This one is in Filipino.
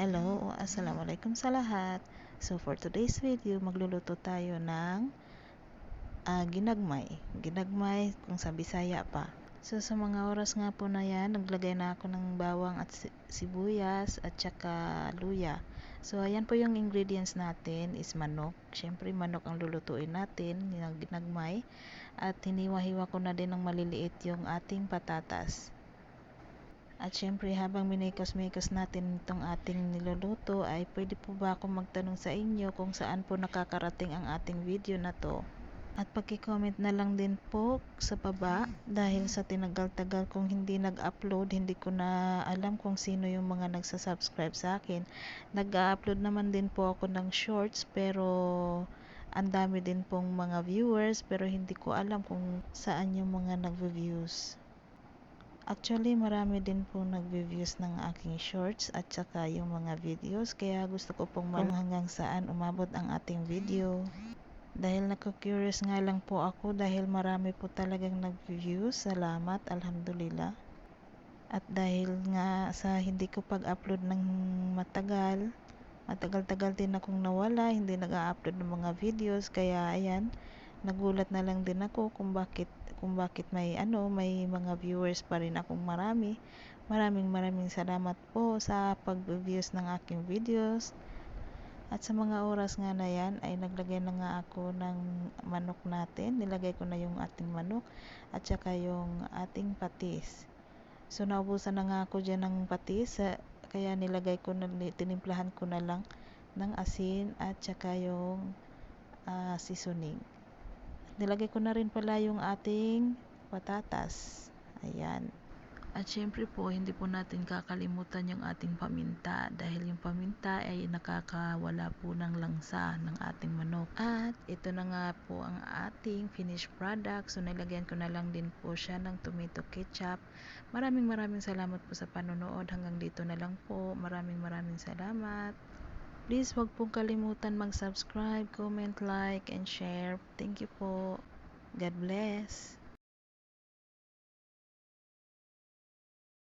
Hello, Assalamualaikum sa lahat. So for today's video, magluluto tayo ng uh, ginagmay. Ginagmay kung sa Bisaya pa. So sa mga oras nga po na yan, naglagay na ako ng bawang at sibuyas at saka luya. So ayan po yung ingredients natin is manok. Siyempre manok ang lulutuin natin, yung ginagmay. At hiniwa-hiwa ko na din ng maliliit yung ating patatas. At syempre habang minikos-mikos natin itong ating niluluto ay pwede po ba akong magtanong sa inyo kung saan po nakakarating ang ating video na to. At pag-comment na lang din po sa baba dahil sa tinagal-tagal kong hindi nag-upload, hindi ko na alam kung sino yung mga nagsa-subscribe sa akin. Nag-upload naman din po ako ng shorts pero ang dami din pong mga viewers pero hindi ko alam kung saan yung mga nagve-views. Actually, marami din po nagbe-views ng aking shorts at saka yung mga videos. Kaya gusto ko pong malaman hanggang saan umabot ang ating video. Dahil nako-curious nga lang po ako dahil marami po talagang nag-views. Salamat, alhamdulillah. At dahil nga sa hindi ko pag-upload ng matagal, matagal-tagal din akong nawala, hindi nag-upload ng mga videos. Kaya ayan, nagulat na lang din ako kung bakit kung bakit may ano, may mga viewers pa rin akong marami. Maraming maraming salamat po sa pag-views ng aking videos. At sa mga oras nga na yan ay naglagay na nga ako ng manok natin. Nilagay ko na yung ating manok at saka yung ating patis. So naubusan na nga ako dyan ng patis kaya nilagay ko na, tinimplahan ko na lang ng asin at saka yung uh, seasoning. Nilagay ko na rin pala yung ating patatas. Ayan. At syempre po, hindi po natin kakalimutan yung ating paminta dahil yung paminta ay nakakawala po ng langsa ng ating manok. At ito na nga po ang ating finished product. So nilagyan ko na lang din po siya ng tomato ketchup. Maraming maraming salamat po sa panonood. Hanggang dito na lang po. Maraming maraming salamat. Please wag pong kalimutan mag-subscribe, comment, like, and share. Thank you po. God bless.